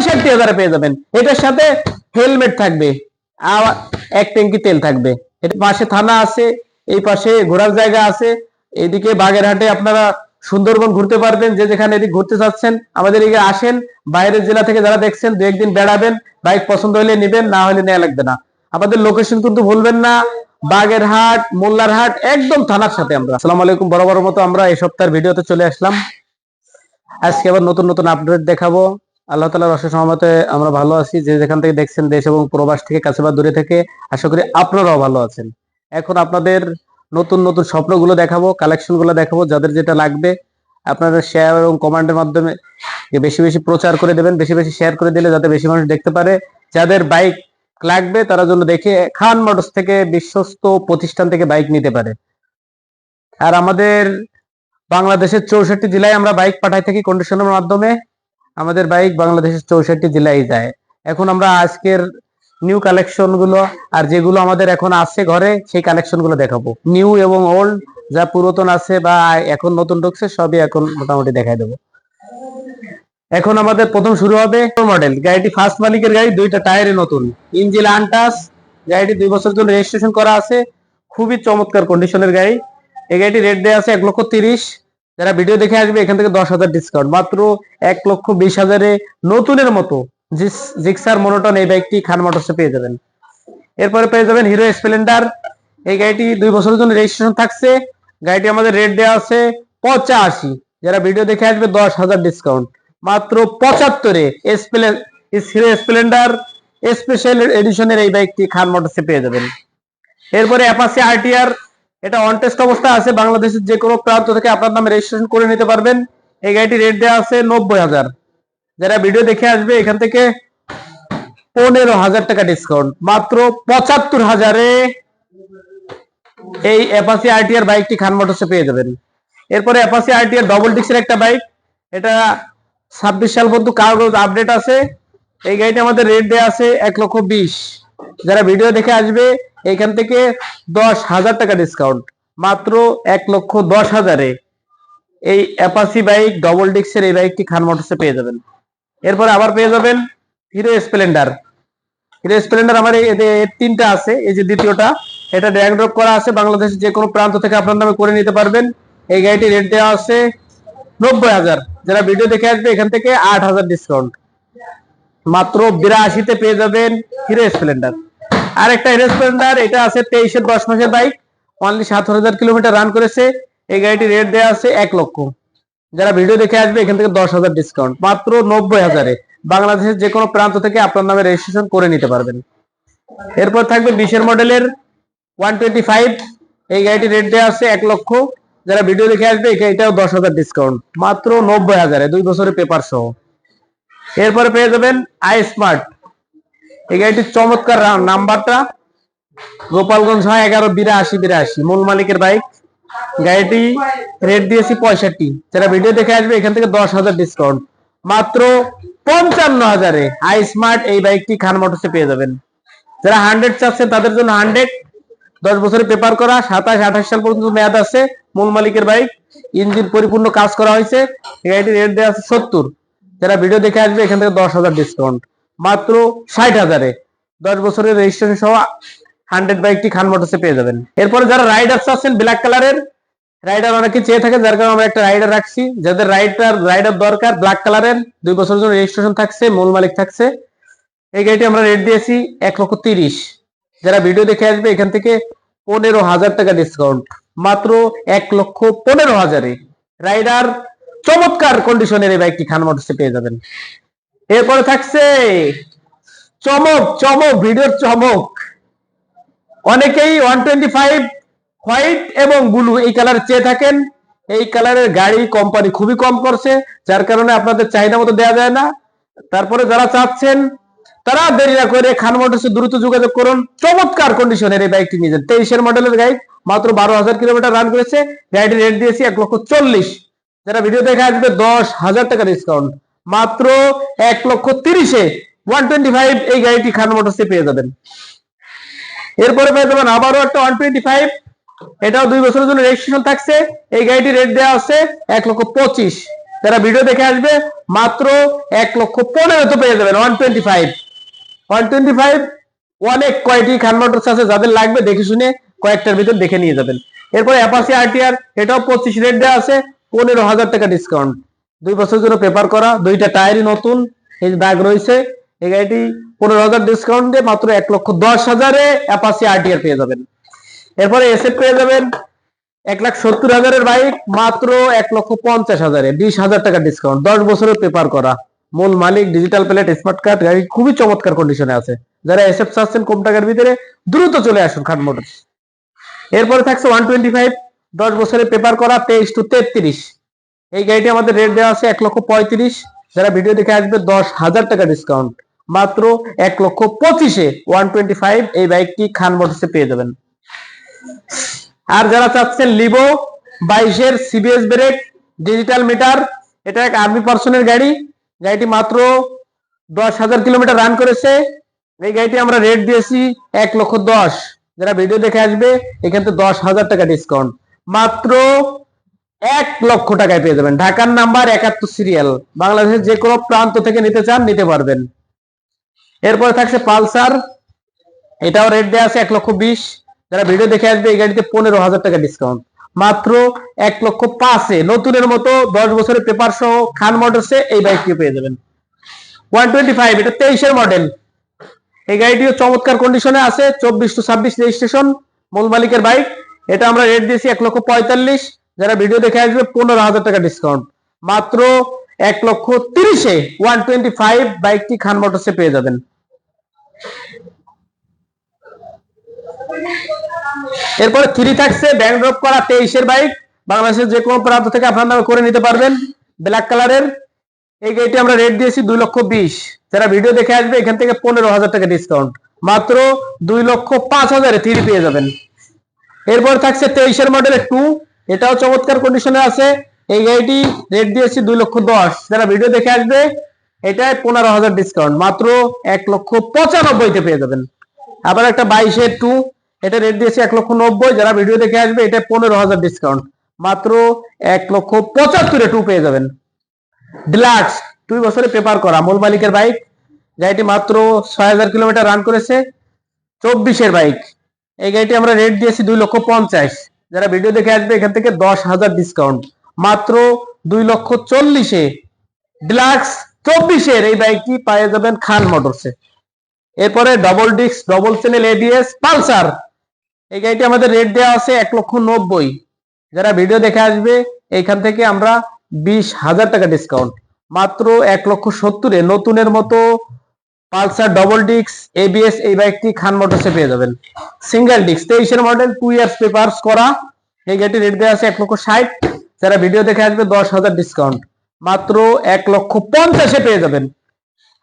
পঁয়ষট্টি হাজারে পেয়ে যাবেন। এটার সাথে হেলমেট থাকবে এক ট্যাঙ্কি তেল থাকবে। এর পাশে থানা আছে, এই পাশে ঘোরার জায়গা আছে। এইদিকে বাগেরহাটে আপনারা সুন্দরবন ঘুরতে পারবেন, যে যেখানে এদিক ঘুরতে চাচ্ছেন। আমাদের এদিকে আসেন, বাইরের জেলা থেকে যারা দেখছেন, দু একদিন বেড়াবেন, বাইক পছন্দ হলে নেবেন, না হলে নেওয়া লাগবে না। আমাদের লোকেশন কিন্তু ভুলবেন না, বাগেরহাট, মোল্লারহাট, একদম থানার সাথে আমরা। আসসালামু আলাইকুম বড় বড় মতো আমরা এই সপ্তাহের ভিডিওতে চলে আসলাম। আজকে আবার নতুন নতুন আপডেট দেখাবো। আল্লাহ তালার অশেষ সহমতে আমরা ভালো আছি। যে যেখান থেকে দেখছেন দেশ এবং প্রবাস থেকে, কাছে বা দূরে থেকে, আশা করি আপনারাও ভালো আছেন। এখন আপনাদের নতুন নতুন স্বপ্নগুলো দেখাবো কালেকশনগুলো দেখাবো, যাদের যেটা লাগবে আপনারা শেয়ার এবং কমান্ডের মাধ্যমে বেশি বেশি প্রচার করে দেবেন, বেশি বেশি শেয়ার করে দিলে যাতে বেশি মানুষ দেখতে পারে। যাদের বাইক লাগবে, তারা জন্য দেখে খান মোটরস থেকে বিশ্বস্ত প্রতিষ্ঠান থেকে বাইক নিতে পারে। আর আমাদের বাংলাদেশের চৌষট্টি জেলায় আমরা বাইক পাঠাই থাকি কন্ডিশনের মাধ্যমে। আমাদের বাইক বাংলাদেশের চৌষট্টি জেলায় যায়। এখন আমরা আজকের নিউ কালেকশনগুলো আর যেগুলো আমাদের এখন আছে ঘরে, সেই কালেকশনগুলো দেখাবো। নিউ এবং ওল্ড যা পুরাতন আছে বা এখন নতুন ঢুকছে, সবই এখন মোটামুটি দেখাই দেবো। এখন আমাদের প্রথম শুরু হবে মডেল গাড়িটি ফার্স্ট মালিকের গাড়ি, দুইটা টায়ারে নতুন। ইঞ্জিন আনটাস গাড়িটি দুই বছর জন্য রেজিস্ট্রেশন করা আছে। খুবই চমৎকার কন্ডিশনের গাড়ি। এই গাড়িটি রেট দেওয়া আছে এক লক্ষ তিরিশ। যারা ভিডিও দেখে আসবে, এখান থেকে দশ হাজার ডিসকাউন্ট মাত্র এক লক্ষ বিশ হাজারে নতুনের মতো জিক্সার মনোটন এই বাইকটি খান মোটরসে পেয়ে যাবেন। এরপরে পেয়ে যাবেন হিরো স্প্লেন্ডার। এই গাড়িটি দুই বছরের জন্য রেজিস্ট্রেশন থাকছে। গাড়িটি আমাদের রেট দেওয়া আছে পঁচাশি। যারা ভিডিও দেখে আসবে, দশ হাজার ডিসকাউন্ট মাত্র পঁচাত্তরে হিরো স্প্লেন্ডার স্পেশাল এডিশনের এই বাইকটি খান মোটরসে পেয়ে যাবেন। এরপরে অ্যাপাসি আরটিআর এটা অন টেস্ট অবস্থা আছে, বাংলাদেশের যে কোনো প্রান্ত থেকে আপনার নামে রেজিস্ট্রেশন করে নিতে পারবেন। এই গাড়িটি রেট দেওয়া আছে নব্বই হাজার। যারা ভিডিও দেখে আসবে, এখান থেকে পনেরো হাজার টাকা ডিসকাউন্ট মাত্র পঁচাত্তর হাজারে এই অ্যাপাসি আরটিআর বাইকটি খান মোটরসে পেয়ে যাবেন। এরপরে অ্যাপাসি আরটিআর ডবল ডিক্সের একটা বাইক এটা ছাব্বিশ সাল পর্যন্ত কাগজ আপডেট আছে। এই গাড়িটি আমাদের রেট দেওয়া আছে এক লক্ষ বিশ। যারা ভিডিও দেখে আসবে, এখান থেকে দশ হাজার টাকা ডিসকাউন্ট মাত্র এক লক্ষ দশ হাজারে এই অ্যাপাসি বাইক ডবল ডিক্সের এই বাইকটি খান মোটরসে পেয়ে যাবেন। এরপর আবার পেয়ে যাবেন হিরো স্প্লেন্ডার হিরো স্প্লেন্ডার আমার এই তিনটা আছে, এই যে দ্বিতীয়টা, এটা ড্র্যাগ ড্রপ করা আছে। বাংলাদেশের যে কোনো প্রান্ত থেকে আপনার নামে করে নিতে পারবেন। এই গাড়িটি রেট দেওয়া আছে নব্বই হাজার। যারা ভিডিও দেখে আসবে, এখান থেকে আট হাজার ডিসকাউন্ট মাত্র বিরাশিতে পেয়ে যাবেন হিরো স্প্লেন্ডার। আর একটা হিরো স্প্লেন্ডার, এটা আছে তেইশের দশ মাসের বাইক। অনলি সাত হাজার কিলোমিটার রান করেছে। এই গাড়িটি রেট দেওয়া আছে এক লক্ষ। যারা ভিডিও দেখে আসবে, এখান থেকে দশ হাজার ডিসকাউন্ট মাত্র নব্বই হাজারে। বাংলাদেশের যে কোনো প্রান্ত থেকে আপনার নামে রেজিস্ট্রেশন করে নিতে পারবেন। এরপর থাকবে বিশের মডেলের ওয়ান টোয়েন্টি ফাইভ। এই গাড়িটি রেট দেওয়া আছে এক লক্ষ। যারা ভিডিও দেখে আসবে, এটাও দশ হাজার ডিসকাউন্ট মাত্র নব্বই হাজারে, দুই বছরের পেপার সহ। এরপরে পেয়ে যাবেন আই স্মার্ট এই গাড়িটির চমৎকার নাম্বারটা গোপালগঞ্জ হয় এগারো, বিরাশি বিরাশি। মূল মালিকের বাইক গাড়িটি রেট দিয়েছি পঁয়ষট্টি। যারা ভিডিও দেখে আসবে, এখান থেকে দশ হাজার ডিসকাউন্ট মাত্র পঞ্চান্ন হাজারে আই স্মার্ট এই বাইকটি খান মোটরসে পেয়ে যাবেন। যারা হান্ড্রেড চাচ্ছে, তাদের জন্য হান্ড্রেড দশ বছরের পেপার করা, সাতাশ, আঠাশ সাল পর্যন্ত মেয়াদ আছে। মূল মালিকের বাইক ইঞ্জিন পরিপূর্ণ কাজ করা হয়েছে। গাড়িটির রেট দেওয়া আছে সত্তর। যারা ভিডিও দেখে আসবে, এখান থেকে দশ হাজার ডিসকাউন্ট মাত্র ষাট হাজারে। দশ বছরের রেজিস্ট্রেশন সহ হান্ড্রেড বাইকটি খান মোটরসে পেয়ে যাবেন। এরপরে যারা রাইডার চাচ্ছেন ব্ল্যাক কালারের রাইডার অনেকে চেয়ে থাকে, যার কারণে আমরা একটা রাইডার রাখছি। যাদের রাইডার রাইডার দরকার ব্ল্যাক কালারের দুই বছরের জন্য রেজিস্ট্রেশন থাকছে, মূল মালিক থাকছে। এই গাড়িটি আমরা রেট দিয়েছি এক লক্ষ তিরিশ। যারা ভিডিও দেখে আসবে, এখান থেকে পনেরো হাজার টাকা ডিসকাউন্ট মাত্র এক লক্ষ পনেরো হাজারে। রাইডার চমৎকার কন্ডিশনের এই বাইকটি খান মোটরসে পেয়ে যাবেন। এরপরে থাকছে চমক চমক, ভিডিওর চমক। অনেকেই ওয়ান টোয়েন্টি ফাইভ হোয়াইট এবং ব্লু এই কালার চেয়ে থাকেন। এই কালারের গাড়ি কোম্পানি খুবই কম করছে, যার কারণে আপনাদের চাহিদা মতো দেওয়া যায় না। তারপরে যারা চাচ্ছেন, তারা দেরি না করে খান মোটরসে দ্রুত যোগাযোগ করুন। চমৎকার কন্ডিশনের এই বাইকটি নিয়ে যান তেইশের মডেলের গাড়ি মাত্র বারো হাজার কিলোমিটার রান করেছে। গাড়িটি রেট দিয়েছি এক লক্ষ চল্লিশ। যারা ভিডিও দেখে আসবে, দশ হাজার টাকা ডিসকাউন্ট মাত্র এক লক্ষ তিরিশে ওয়ান টোয়েন্টি ফাইভ এই গাড়িটি খান মোটরসে পেয়ে যাবেন। এরপরে পেয়ে যাবেন আবারও একটা ওয়ান টোয়েন্টি ফাইভ এটাও দুই বছরের জন্য রেজিস্ট্রেশন থাকছে। এই গাড়িটি রেট দেওয়া আছে এক লক্ষ পঁচিশ। যারা ভিডিও দেখে আসবে, মাত্র এক লক্ষ পনেরো তো পেয়ে যাবেন one twenty five one twenty five অনেক কয়টি খান মোটরস আছে, যাদের লাগবে দেখে শুনে কয়েকটার ভিতর দেখে নিয়ে যাবেন। এরপরে অ্যাপাসি আরটিআর এটাও পঁচিশ রেট দেওয়া আছে। পনেরো হাজার টাকা ডিসকাউন্ট দুই বছরের জন্য পেপার করা, দুইটা টায়ারই নতুন, এই দাগ রয়েছে, এই গাড়িটি পনেরো হাজার ডিসকাউন্ট দিয়ে মাত্র এক লক্ষ দশ হাজারে অ্যাপাসি আরটিআর পেয়ে যাবেন। এরপরে এসএফ পেয়ে যাবেন, এক লাখ সত্তর হাজারের বাইক মাত্র এক লক্ষ পঞ্চাশ হাজারে, বিশ হাজার টাকা ডিসকাউন্ট দশ বছরের পেপার করা। মূল মালিক ডিজিটাল প্লেট স্মার্ট কার্ড গাড়ি খুবই চমৎকার কন্ডিশনে আছে। যারা এসএফ চাচ্ছেন কম টাকার ভিতরে, দ্রুত চলে আসুন খান মোটরস। এরপরে থাকছে ওয়ান টোয়েন্টি ফাইভ দশ বছরের পেপার করা তেইশ টু তেত্রিশ। এই গাড়িটি আমাদের রেট দেওয়া আছে এক লক্ষ পঁয়ত্রিশ। যারা ভিডিও দেখে আসবে, দশ হাজার টাকা ডিসকাউন্ট মাত্র এক লক্ষ পঁচিশে ওয়ান টোয়েন্টি ফাইভ এই বাইকটি খান মোটরসে পেয়ে যাবেন। আর যারা চাচ্ছেন লিভো বাইশের সিবিএস ব্রেক ডিজিটাল মিটার এটা এক আর্মি পার্সনের গাড়ি। গাড়িটি মাত্র দশ হাজার কিলোমিটার রান করেছে। এই গাড়িটি আমরা রেট দিয়েছি এক লক্ষ দশ। যারা ভিডিও দেখে আসবে, এখান থেকে দশ হাজার টাকা ডিসকাউন্ট মাত্র এক লক্ষ টাকায় পেয়ে যাবেন। ঢাকার নাম্বার একাত্তর সিরিয়াল। বাংলাদেশের যে কোনো প্রান্ত থেকে নিতে চান, নিতে পারবেন। এরপরে থাকছে পালসার। এটাও রেট দেওয়া আছে এক লক্ষ বিশ। যারা ভিডিও দেখে আসবে, এই গাড়িতে পনেরো হাজার টাকা ডিসকাউন্ট মাত্র এক লক্ষ পাঁচে। নতুনের মতো দশ বছরের পেপার সহ খান মোটরসে এই বাইকটি পেয়ে যাবেন। ওয়ান টোয়েন্টি ফাইভ এটা তেইশের মডেল এই গাড়িটিও চমৎকার কন্ডিশনে আছে, চব্বিশ টু ছাব্বিশ রেজিস্ট্রেশন মূল মালিকের বাইক এটা আমরা রেট দিয়েছি এক লক্ষ পঁয়তাল্লিশ। যারা ভিডিও দেখে আসবে, পনেরো হাজার টাকা ডিসকাউন্ট মাত্র এক লক্ষ তিরিশে ওয়ান টোয়েন্টি ফাইভ বাইকটি খান মোটরসে পেয়ে যাবেন। এরপরে থ্রি থাকছে ব্যাংক ড্রপ করা তেইশের বাইক বাংলাদেশের যে কোনো প্রান্ত থেকে আপনার নামে করে নিতে পারবেন। ব্ল্যাক কালারের এই গাড়িটি আমরা রেট দিয়েছি দুই লক্ষ বিশ। যারা ভিডিও দেখে আসবে, এখান থেকে পনেরো হাজার টাকা ডিসকাউন্ট মাত্র দুই লক্ষ পাঁচ হাজারে থ্রি পেয়ে যাবেন। এরপর থাকছে তেইশের মডেলের টু এটাও চমৎকার কন্ডিশনে আছে। এই গাড়িটি রেট দিয়েছি দুই লক্ষ দশ। যারা ভিডিও দেখে আসবে, এটায় পনেরো হাজার ডিসকাউন্ট মাত্র এক লক্ষ পঁচানব্বইতে পেয়ে যাবেন। আবার একটা বাইশের টু এটা রেট দিয়েছি এক লক্ষ নব্বই। যারা ভিডিও দেখে আসবে এটা পনেরো হাজার ডিসকাউন্ট মাত্র এক লক্ষ পঁচাত্তরে টু পেয়ে যাবেন। ডিলাক্স দুই বছরে পেপার করা মূল মালিকের বাইক গাড়িটি মাত্র ছয় হাজার কিলোমিটার রান করেছে। চব্বিশের বাইক এই গাড়িটি আমরা রেট দিয়েছি দুই লক্ষ পঞ্চাশ। যারা ভিডিও দেখে আসবে, এখান থেকে দশ হাজার ডিসকাউন্ট মাত্র দুই লক্ষ চল্লিশে ডিলাক্স চব্বিশের এই বাইকটি পেয়ে যাবেন খান মোটরসে এরপরে double disc double channel ABS Pulsar. এই গাড়িটি আমাদের রেট দেওয়া আছে এক লক্ষ নব্বই। যারা ভিডিও দেখে আসবে এইখান থেকে আমরা বিশ হাজার টাকা ডিসকাউন্ট মাত্র এক লক্ষ সত্তরে, নতুনের মতো পালসার ডবল ডিস্ক এবিএস এই বাইকটি খান মোটরসে পেয়ে যাবেন। সিঙ্গেল ডিস্ক তেইশের মডেল টু ইয়ার্স পেপার্স করা। এই গাড়িটি রেট দেওয়া আছে এক লক্ষ ষাট। যারা ভিডিও দেখে আসবে, দশ হাজার ডিসকাউন্ট মাত্র এক লক্ষ পঞ্চাশে পেয়ে যাবেন।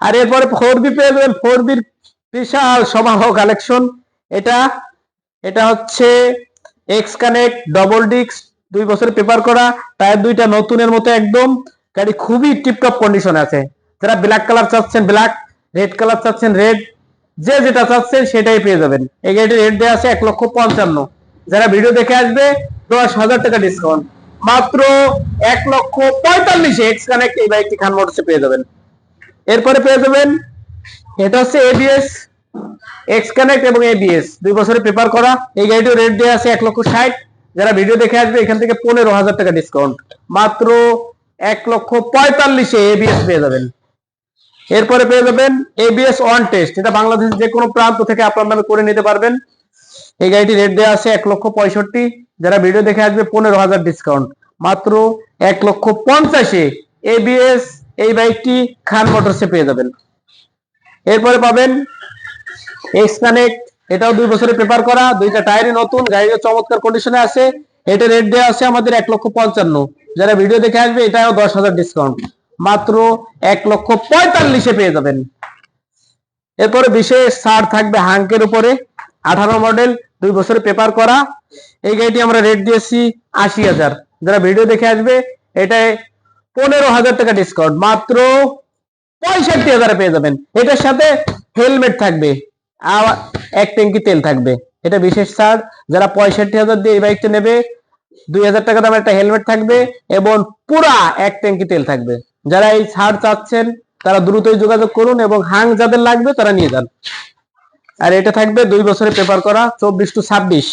আর এরপরে ফোর বি পেয়ে যাবেন। ফোর বির বিশাল সমাহ কালেকশন এটা এটা হচ্ছে এক্স কানেক্ট ডবল ডিক্স দুই বছর পেপার করা। টায়ার দুইটা নতুনের মতো একদম। গাড়ি খুবই টিপটপ কন্ডিশন আছে। যারা ব্ল্যাক কালার চাচ্ছেন ব্ল্যাক রেড কালার চাচ্ছেন রেড যে যেটা চাচ্ছেন সেটাই পেয়ে যাবেন। এই গাড়িটির রেট দেওয়া আছে এক লক্ষ পঞ্চান্ন। যারা ভিডিও দেখে আসবে, দশ হাজার টাকা ডিসকাউন্ট মাত্র এক লক্ষ পঁয়তাল্লিশে এক্স কানেক্ট এই বাইকটি খান মোটরসে পেয়ে যাবেন। এরপরে পেয়ে যাবেন, এটা হচ্ছে এবিএস এক্স কানেক্ট এবং এবিএস দুই বছরের পেপার করা। এই গাড়িটির রেট দেওয়া আছে এক লক্ষ ষাট। যারা ভিডিও দেখে আসবে, এখান থেকে পনেরো হাজার টাকা ডিসকাউন্ট মাত্র এক লক্ষ পঁয়তাল্লিশে এবিএস পেয়ে যাবেন। এরপরে পেয়ে যাবেন এবিএস ওয়ান টেস্ট এটা বাংলাদেশের যে কোনো প্রান্ত থেকে আপনার নামে করে নিতে পারবেন। এই গাড়িটি রেট দেওয়া আছে এক লক্ষ পঁয়ষট্টি। যারা ভিডিও দেখে আসবে, পনেরো হাজার ডিসকাউন্ট মাত্র এক লক্ষ পঞ্চাশে এবিএস এই বাইকটি খান মোটরসে পেয়ে যাবেন। এরপরে পাবেন এক্স কানেক্ট এটাও দুই বছরের পেপার করা। দুইটা টায়ারই নতুন, গাড়ির চমৎকার কন্ডিশনে আছে। এটা রেট দেওয়া আছে আমাদের এক লক্ষ পঞ্চান্ন। যারা ভিডিও দেখে আসবে, এটাও দশ হাজার ডিসকাউন্ট মাত্র এক লক্ষ পঁয়তাল্লিশে পেয়ে যাবেন। এরপরে বিশেষ ছাড় থাকবে হাঙ্কের উপরে। আঠারো মডেল, দুই বছরের পেপার করা। এই গাড়িটি আমরা রেট দিয়েছি আশি হাজার। যারা ভিডিও দেখে আসবে, এটায় পনেরো হাজার টাকা ডিসকাউন্ট মাত্র পঁয়ষট্টি হাজারে পেয়ে যাবেন। এটার সাথে হেলমেট থাকবে এক ট্যাঙ্কি তেল থাকবে। এটা বিশেষ ছাড়, যারা পঁয়ষট্টি হাজার দিয়ে এই বাইকটা নেবে, দুই হাজার টাকা দামের একটা হেলমেট থাকবে, এবং পুরা এক ট্যাঙ্কি তেল থাকবে। যারা এই ছাড় চাচ্ছেন, তারা দ্রুতই যোগাযোগ করুন এবং হাং যাদের লাগবে তারা নিয়ে যান। আর এটা থাকবে দুই বছরের পেপার করা, চব্বিশ টু ছাব্বিশ।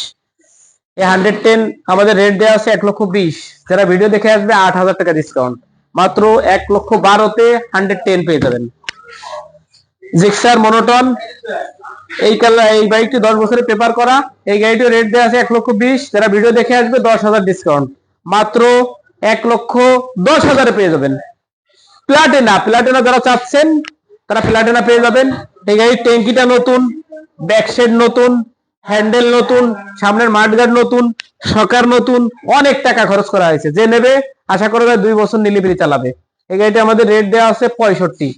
এই হান্ড্রেড টেন আমাদের রেট দেওয়া আছে এক লক্ষ বিশ। যারা ভিডিও দেখে আসবে, আট হাজার টাকা ডিসকাউন্ট মাত্র এক লক্ষ বারোতে হান্ড্রেড টেন পেয়ে যাবেন। জিক্সার মনোটন, এই কালার এই বাইকটি দশ বছরের পেপার করা। এই গাড়িটির রেট দেওয়া আছে এক লক্ষ বিশ। যারা ভিডিও দেখে আসবে, দশ হাজার ডিসকাউন্ট মাত্র এক লক্ষ দশ হাজারে পেয়ে যাবেন। প্লাটিনা প্লাটিনা যারা চাচ্ছেন, তারা প্লাটিনা পেয়ে যাবেন। এই গাড়ির ট্যাঙ্কিটা নতুন ব্যাকশেড নতুন হ্যান্ডেল নতুন, সামনের মাঠগার্ড নতুন, সকার নতুন, অনেক টাকা খরচ করা হয়েছে। যে নেবে, আশা করা যায় দুই বছর নিলিবিলি চালাবে। এই গাড়িতে আমাদের রেট দেওয়া আছে পঁয়ষট্টি।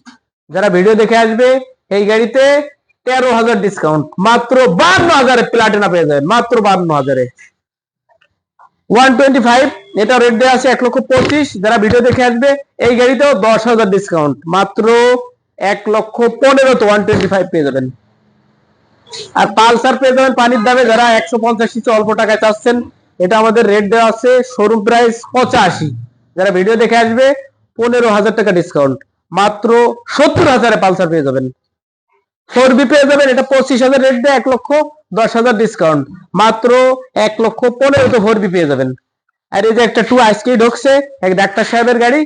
যারা ভিডিও দেখে আসবে, এই গাড়িতে তেরো হাজার ডিসকাউন্ট মাত্র বান্ন হাজারে প্লাটিনা পেয়ে যাবেন। মাত্র বান্ন হাজারে। ওয়ান টোয়েন্টি ফাইভ এটা রেট দেওয়া আছে এক লক্ষ পঁচিশ। যারা ভিডিও দেখে আসবে, এই গাড়িতেও দশ হাজার ডিসকাউন্ট মাত্র এক লক্ষ পনেরো তো ওয়ান টোয়েন্টি ফাইভ পেয়ে যাবেন। আর পালসার পেয়ে যাবেন পানির দামে, যারা একশো পঞ্চাশ সিসি অল্প টাকায় চাচ্ছেন, এটা আমাদের রেট দেওয়া আছে শোরুম প্রাইস পঁচাশি। যারা ভিডিও দেখে আসবে, পনেরো হাজার টাকা ডিসকাউন্ট মাত্র সত্তর হাজারে পালসার পেয়ে যাবেন। ফোর বি পেয়ে যাবেন, এটা পঁচিশ হাজার রেট দেয় এক লক্ষ দশ হাজার ডিসকাউন্ট মাত্র এক লক্ষ পনেরো তো ফোর বি পেয়ে যাবেন। আর এই যে একটা টু আজকে ঢুকছে, এক ডাক্তার সাহেবের গাড়ি।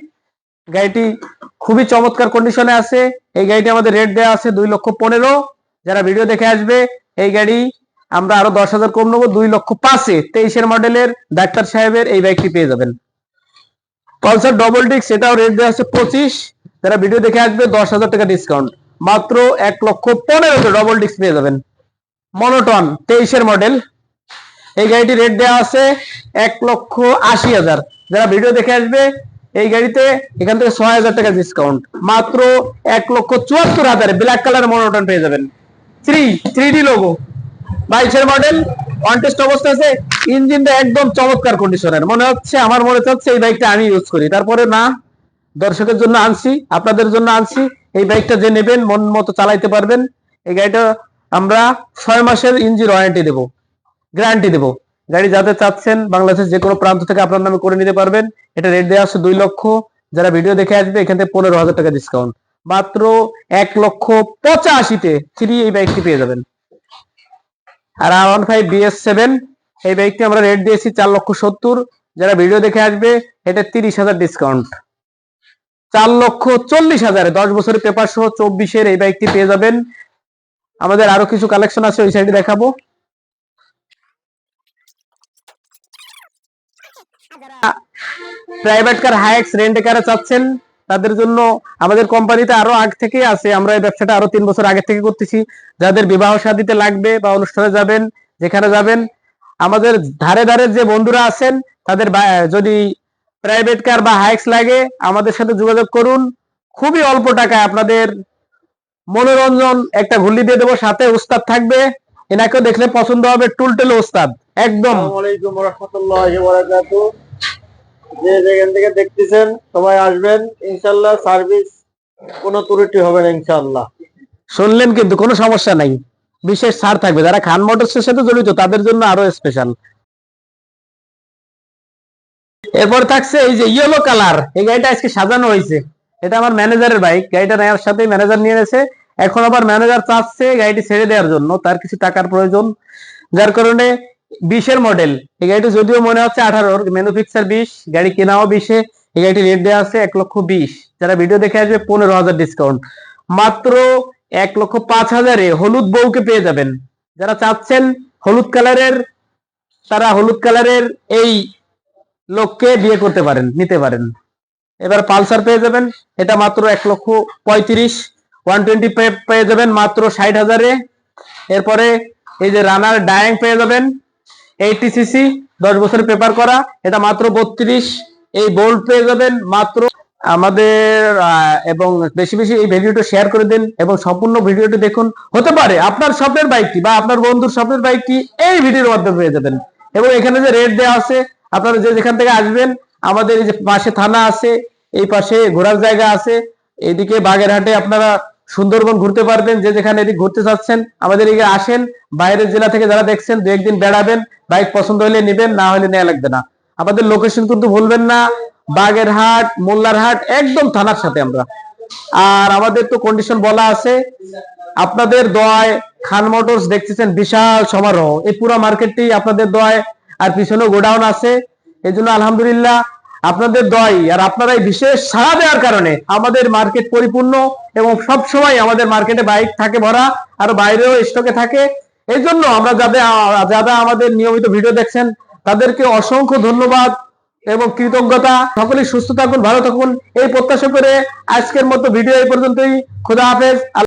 গাড়িটি খুবই চমৎকার কন্ডিশনে আছে। এই গাড়িটি আমাদের রেট দেওয়া আছে দুই লক্ষ পনেরো। যারা ভিডিও দেখে আসবে, এই গাড়ি আমরা আরও দশ হাজার কম নেব, দুই লক্ষ পাঁচে। তেইশের মডেলের ডাক্তার সাহেবের এই বাইকটি পেয়ে যাবেন। পালসার ডবল ডিস্ক সেটাও রেট দেওয়া আছে পঁচিশ। যারা ভিডিও দেখে আসবে, দশ হাজার টাকা ডিসকাউন্ট মাত্র এক লক্ষ পনেরোতে ডবল ডিস্ক পেয়ে যাবেন। মনোটন তেইশের মডেল এই গাড়িটি রেট দেওয়া আছে এক লক্ষ আশি হাজার। যারা ভিডিও দেখে আসবে, এই গাড়িতে এখান থেকে ছয় হাজার টাকা ডিসকাউন্ট মাত্র এক লক্ষ চুয়াত্তর হাজারে ব্ল্যাক কালার মনোটন পেয়ে যাবেন। থ্রি থ্রি ডি লোগো বাইশের মডেল কন্টেস্ট অবস্থা আছে, ইঞ্জিনটা একদম চমৎকার কন্ডিশনের মনে হচ্ছে, আমার মনে হচ্ছে এই বাইকটা আমি ইউজ করি। তারপরে না, দর্শকের জন্য আনছি, আপনাদের জন্য আনছি। এই বাইকটা যে নেবেন, মন মতো চালাইতে পারবেন। এই গাড়িটা আমরা ছয় মাসের ইঞ্জিন ওয়ারেন্টি দেবো গ্যারান্টি দেবো। গাড়ি যাতে চাচ্ছেন, বাংলাদেশের যে কোনো প্রান্ত থেকে আপনার নামে করে নিতে পারবেন। এটা রেট দেওয়া আছে দুই লক্ষ। যারা ভিডিও দেখে আসবে, এখান থেকে পনেরো হাজার টাকা ডিসকাউন্ট মাত্র এক লক্ষ পঁচাশিতে থ্রি এই বাইকটি পেয়ে যাবেন। আর R one five BS seven এই বাইকটি আমরা রেট দিয়েছি চার লক্ষ সত্তর। যারা ভিডিও দেখে আসবে, এটা তিরিশ হাজার ডিসকাউন্ট চার লক্ষ চল্লিশ হাজারে। দশ বছরের পেপার সহ চব্বিশের এই বাইকটি পেয়ে যাবেন। আমাদের আরও কিছু কালেকশন আছে, ওই সাইডে দেখাবো। প্রাইভেট কার হাইক্স রেন্ট কারে চাচ্ছেন। তাদের জন্য আমাদের কোম্পানিতে আরও আগ থেকে আছে। আমরা এই ব্যবসাটা আরও তিন বছর আগে থেকে করতেছি। যাদের বিবাহ শাদীতে লাগবে বা অনুষ্ঠানে যাবেন, যেখানে যাবেন, আমাদের ধারে ধারে যে বন্ধুরা আছেন, তাদের যদি প্রাইভেট কার বা হাইক্স লাগে আমাদের সাথে যোগাযোগ করুন। খুবই অল্প টাকায় আপনাদের মনোরঞ্জন একটা ঘুলি দিয়ে দেবো সাথে উস্তাদ থাকবে। এনাকেও দেখলে পছন্দ হবে টুলটেল উস্তাদ একদম। যে যেখান থেকে দেখতেছেন সবাই আসবেন ইনশাল্লাহ সার্ভিস কোনো ত্রুটি হবে না ইনশাল্লাহ শুনলেন কিন্তু কোনো সমস্যা নাই। বিশেষ ছাড় থাকবে যারা খান মোটরসের সাথে জড়িত তাদের জন্য আরও স্পেশাল এরপর থাকছে এই যে ইয়েলো কালার এই গাড়িটা আজকে সাজানো হয়েছে। এটা আমার ম্যানেজারের বাইক গাড়িটা নেওয়ার সাথে ম্যানেজার নিয়ে এসেছে এখন আবার ম্যানেজার চাচ্ছে গাড়িটি ছেড়ে দেওয়ার জন্য। তার কিছু টাকার প্রয়োজন। যার কারণে বিশের মডেল এই গাড়িটি যদিও মনে হচ্ছে আঠারোর ম্যানুফিক্সার বিশ, গাড়ি কেনাও বিশে। এই গাড়িটি রেট দেওয়া আছে এক লক্ষ বিশ। যারা ভিডিও দেখে আসবে, পনেরো হাজার ডিসকাউন্ট মাত্র এক লক্ষ পাঁচ হাজারে হলুদ বউকে পেয়ে যাবেন। যারা চাচ্ছেন হলুদ কালারের তারা হলুদ কালারের এই লোককে বিয়ে করতে পারেন, নিতে পারেন। এবার পালসার পেয়ে যাবেন, এটা মাত্র এক লক্ষ পঁয়ত্রিশ ওয়ান টোয়েন্টি পেয়ে যাবেন মাত্র ষাট হাজারে। এরপরে এই যে রানার ডায়াং পেয়ে যাবেন এইটি সিসি দশ বছর পেপার করা, এটা মাত্র বত্রিশ। এই বোল্ড পেয়ে যাবেন মাত্র আমাদের এবং বেশি বেশি এই ভিডিওটা শেয়ার করে দিন এবং সম্পূর্ণ ভিডিওটি দেখুন। হতে পারে আপনার স্বপ্নের বাইকটি বা আপনার বন্ধুর স্বপ্নের বাইকটি এই ভিডিওর মাধ্যমে পেয়ে যাবেন। এবং এখানে যে রেট দেওয়া আছে আপনারা যে যেখান থেকে আসবেন, আমাদের এই যে পাশে থানা আছে, এই পাশে ঘোরার জায়গা আছে এইদিকে বাগেরহাটে আপনারা সুন্দরবন ঘুরতে পারবেন, যে যেখানে এদিক ঘুরতে চাচ্ছেন, আমাদের এদিকে আসেন, বাইরের জেলা থেকে যারা দেখছেন, দু একদিন বেড়াবেন, বাইক পছন্দ হলে নেবেন, না হলে নেওয়া লাগবে না। আমাদের লোকেশন কিন্তু ভুলবেন না, বাগেরহাট, মোল্লারহাট, একদম থানার সাথে আমরা। আর আমাদের তো কন্ডিশন বলা আছে, আপনাদের দোয়ায় খান মোটরস দেখতেছেন, বিশাল সমারোহ। এই পুরো মার্কেটটি আপনাদের দোয়ায় আর পিছনেও গোডাউন আছে। এই জন্য আলহামদুলিল্লাহ আপনাদের দয় আর আপনারাই বিশেষ সাড়া দেওয়ার কারণে আমাদের মার্কেট পরিপূর্ণ এবং সব সময় আমাদের মার্কেটে বাইক থাকে ভরা, আর বাইরেও স্টকে থাকে। এই জন্য আমরা যাদের যারা আমাদের নিয়মিত ভিডিও দেখছেন, তাদেরকে অসংখ্য ধন্যবাদ এবং কৃতজ্ঞতা। সকলেই সুস্থ থাকুন, ভালো থাকুন। এই প্রত্যাশা করে আজকের মতো ভিডিও এই পর্যন্তই। খোদা হাফেজ।